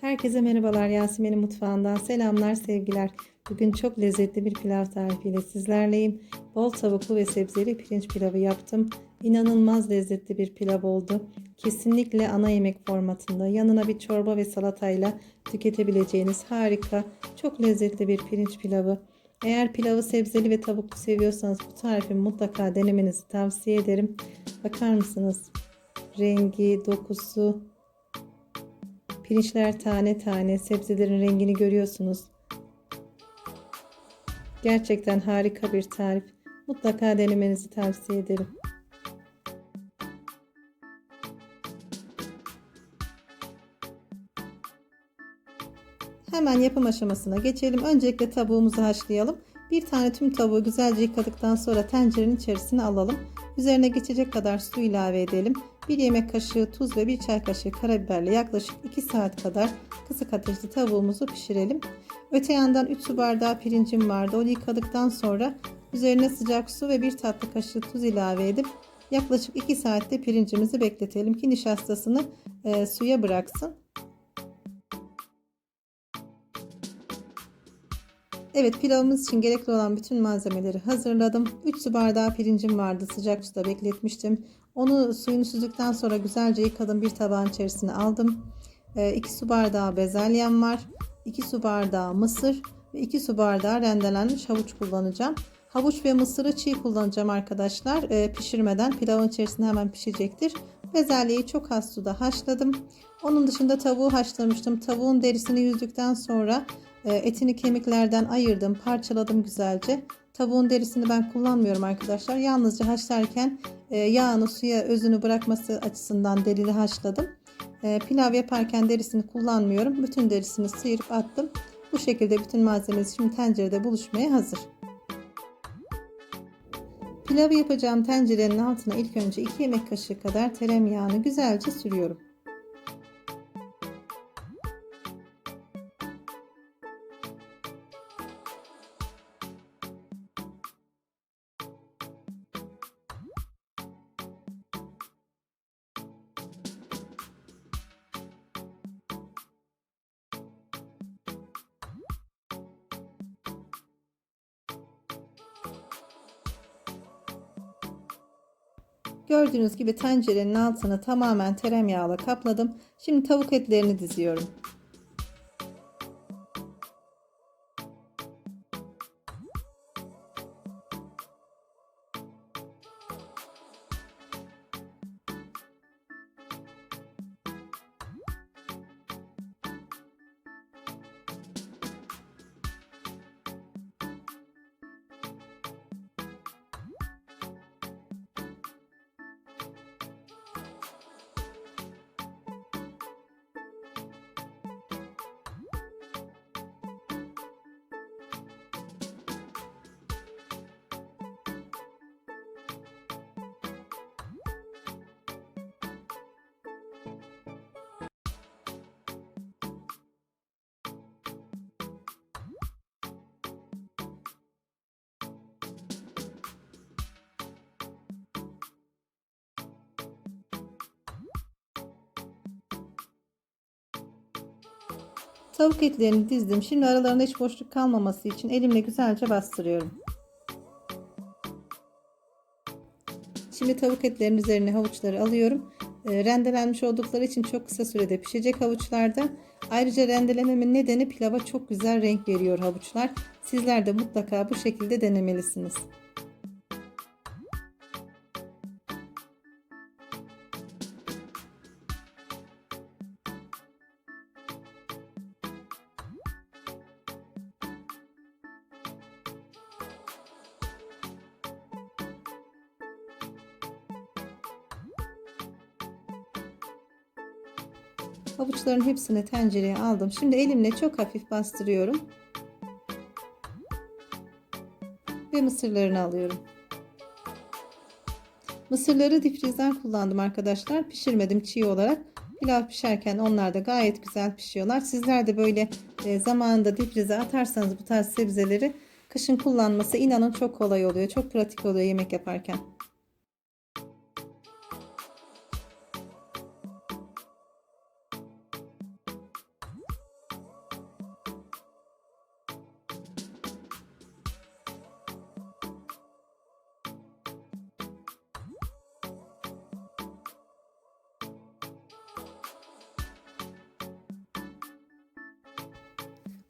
Herkese merhabalar Yasemin'in mutfağından selamlar sevgiler. Bugün çok lezzetli bir pilav tarifiyle sizlerleyim. Bol tavuklu ve sebzeli pirinç pilavı yaptım. İnanılmaz lezzetli bir pilav oldu. Kesinlikle ana yemek formatında yanına bir çorba ve salatayla tüketebileceğiniz harika, çok lezzetli bir pirinç pilavı. Eğer pilavı sebzeli ve tavuklu seviyorsanız bu tarifi mutlaka denemenizi tavsiye ederim. Bakar mısınız? Rengi, dokusu, Pirinçler tane tane, sebzelerin rengini görüyorsunuz. Gerçekten harika bir tarif. Mutlaka denemenizi tavsiye ederim. Hemen yapım aşamasına geçelim. Öncelikle tavuğumuzu haşlayalım. Bir tane tüm tavuğu güzelce yıkadıktan sonra tencerenin içerisine alalım. Üzerine geçecek kadar su ilave edelim. 1 yemek kaşığı tuz ve 1 çay kaşığı karabiberle yaklaşık 2 saat kadar kısık ateşte tavuğumuzu pişirelim. Öte yandan 3 su bardağı pirincim vardı. Onu yıkadıktan sonra üzerine sıcak su ve 1 tatlı kaşığı tuz ilave edip yaklaşık 2 saatte pirincimizi bekletelim ki nişastasını e, suya bıraksın. Evet pilavımız için gerekli olan bütün malzemeleri hazırladım. 3 su bardağı pirincim vardı sıcak suda bekletmiştim. Onu suyunu süzdükten sonra güzelce yıkadım bir tabağın içerisine aldım. 2 su bardağı bezelyem var. 2 su bardağı mısır ve 2 su bardağı rendelenmiş havuç kullanacağım. Havuç ve mısırı çiğ kullanacağım arkadaşlar. E, pişirmeden pilavın içerisinde hemen pişecektir. Bezelyeyi çok az suda haşladım. Onun dışında tavuğu haşlamıştım. Tavuğun derisini yüzdükten sonra etini kemiklerden ayırdım, parçaladım güzelce. Tavuğun derisini ben kullanmıyorum arkadaşlar. Yalnızca haşlarken e, yağını suya özünü bırakması açısından derili haşladım. E, pilav yaparken derisini kullanmıyorum. Bütün derisini sıyırıp attım. Bu şekilde bütün malzemesi şimdi tencerede buluşmaya hazır. Pilavı yapacağım tencerenin altına ilk önce 2 yemek kaşığı kadar tereyağını güzelce sürüyorum. Gördüğünüz gibi tencerenin altını tamamen tereyağıyla kapladım. Şimdi tavuk etlerini diziyorum. Tavuk etlerini dizdim. Şimdi aralarında hiç boşluk kalmaması için elimle güzelce bastırıyorum. Şimdi tavuk etlerinin üzerine havuçları alıyorum. E, rendelenmiş oldukları için çok kısa sürede pişecek havuçlarda. Ayrıca rendelememin nedeni pilava çok güzel renk veriyor havuçlar. Sizler de mutlaka bu şekilde denemelisiniz. Havuçların hepsini tencereye aldım. Şimdi elimle çok hafif bastırıyorum. Ve mısırlarını alıyorum. Mısırları difrizden kullandım arkadaşlar. Pişirmedim çiğ olarak. Pilav pişerken onlar da gayet güzel pişiyorlar. Sizler de böyle e, zamanında difrize atarsanız bu tarz sebzeleri kışın kullanması inanın çok kolay oluyor. Çok pratik oluyor yemek yaparken.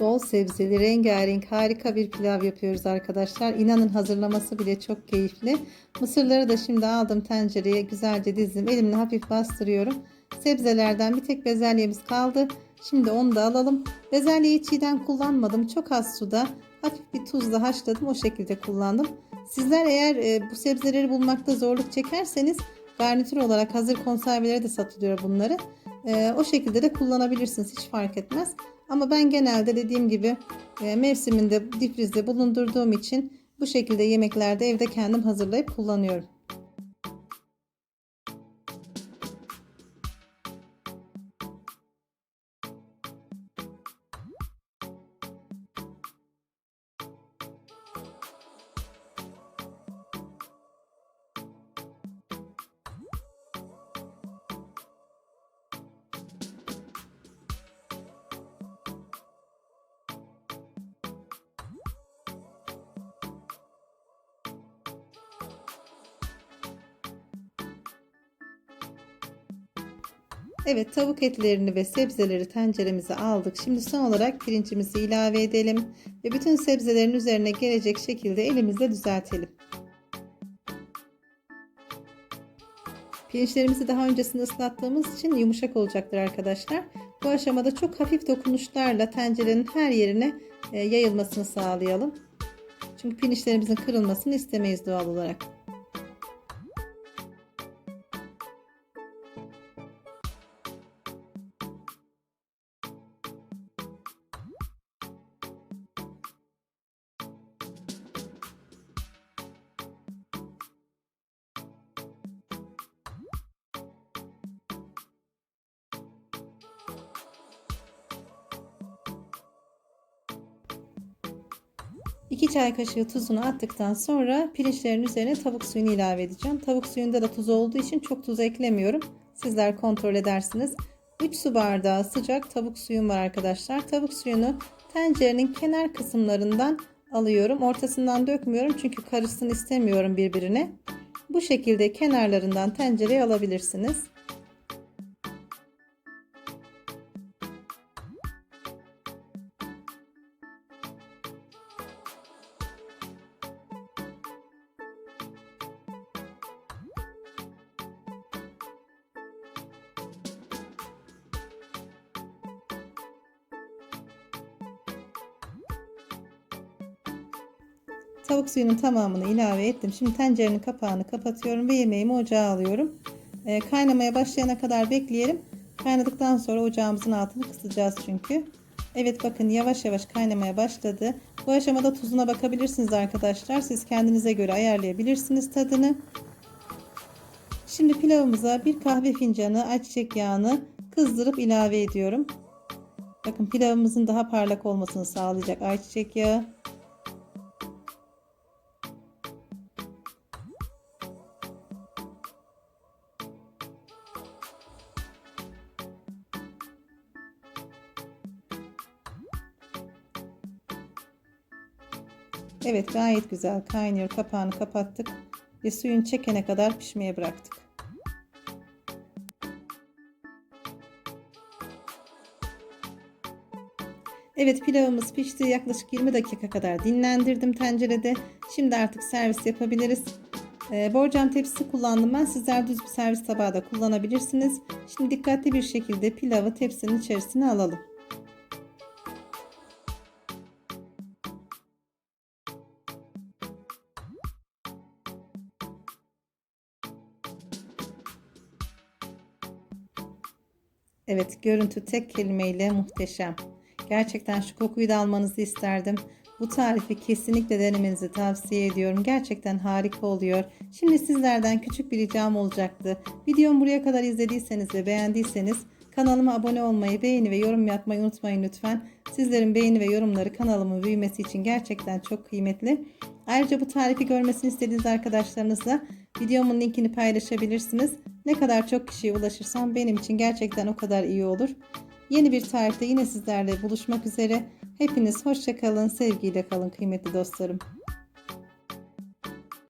Bol sebzeli, rengarenk, harika bir pilav yapıyoruz arkadaşlar. İnanın hazırlaması bile çok keyifli. Mısırları da şimdi aldım tencereye güzelce dizdim. Elimle hafif bastırıyorum. Sebzelerden bir tek bezelyemiz kaldı. Şimdi onu da alalım. Bezelyeyi çiğden kullanmadım. Çok az suda hafif bir tuzla haşladım. O şekilde kullandım. Sizler eğer e, bu sebzeleri bulmakta zorluk çekerseniz garnitür olarak hazır konservelere de satılıyor bunları. E, o şekilde de kullanabilirsiniz. Hiç fark etmez. Ama ben genelde dediğim gibi e, mevsiminde difrizde bulundurduğum için bu şekilde yemeklerde evde kendim hazırlayıp kullanıyorum. Evet tavuk etlerini ve sebzeleri tenceremize aldık. Şimdi son olarak pirincimizi ilave edelim ve bütün sebzelerin üzerine gelecek şekilde elimizle düzeltelim. Pirinçlerimizi daha öncesinde ıslattığımız için yumuşak olacaktır arkadaşlar. Bu aşamada çok hafif dokunuşlarla tencerenin her yerine e, yayılmasını sağlayalım. Çünkü pirinçlerimizin kırılmasını istemeyiz doğal olarak. İki çay kaşığı tuzunu attıktan sonra pirinçlerin üzerine tavuk suyunu ilave edeceğim. Tavuk suyunda da tuz olduğu için çok tuz eklemiyorum. Sizler kontrol edersiniz. 3 su bardağı sıcak tavuk suyum var arkadaşlar. Tavuk suyunu tencerenin kenar kısımlarından alıyorum. Ortasından dökmüyorum çünkü karışsın istemiyorum birbirine. Bu şekilde kenarlarından tencereye alabilirsiniz. Tavuk suyunun tamamını ilave ettim. Şimdi tencerenin kapağını kapatıyorum ve yemeğimi ocağa alıyorum. E, kaynamaya başlayana kadar bekleyelim. Kaynadıktan sonra ocağımızın altını kısacağız çünkü. Evet bakın yavaş yavaş kaynamaya başladı. Bu aşamada tuzuna bakabilirsiniz arkadaşlar. Siz kendinize göre ayarlayabilirsiniz tadını. Şimdi pilavımıza bir kahve fincanı ayçiçek yağını kızdırıp ilave ediyorum. Bakın pilavımızın daha parlak olmasını sağlayacak ayçiçek yağı. Evet gayet güzel kaynıyor. Kapağını kapattık ve suyun çekene kadar pişmeye bıraktık. Evet pilavımız pişti. Yaklaşık 20 dakika kadar dinlendirdim tencerede. Şimdi artık servis yapabiliriz. Ee, borcam tepsisi kullandım ben. Sizler düz bir servis tabağı da kullanabilirsiniz. Şimdi dikkatli bir şekilde pilavı tepsinin içerisine alalım. Evet görüntü tek kelimeyle muhteşem. Gerçekten şu kokuyu da almanızı isterdim. Bu tarifi kesinlikle denemenizi tavsiye ediyorum. Gerçekten harika oluyor. Şimdi sizlerden küçük bir ricam olacaktı. Videomu buraya kadar izlediyseniz ve beğendiyseniz kanalıma abone olmayı, beğeni ve yorum yapmayı unutmayın lütfen. Sizlerin beğeni ve yorumları kanalımın büyümesi için gerçekten çok kıymetli. Ayrıca bu tarifi görmesini istediğiniz arkadaşlarınızla videomun linkini paylaşabilirsiniz. Ne kadar çok kişiye ulaşırsam benim için gerçekten o kadar iyi olur. Yeni bir tarifte yine sizlerle buluşmak üzere. Hepiniz hoşçakalın, sevgiyle kalın kıymetli dostlarım.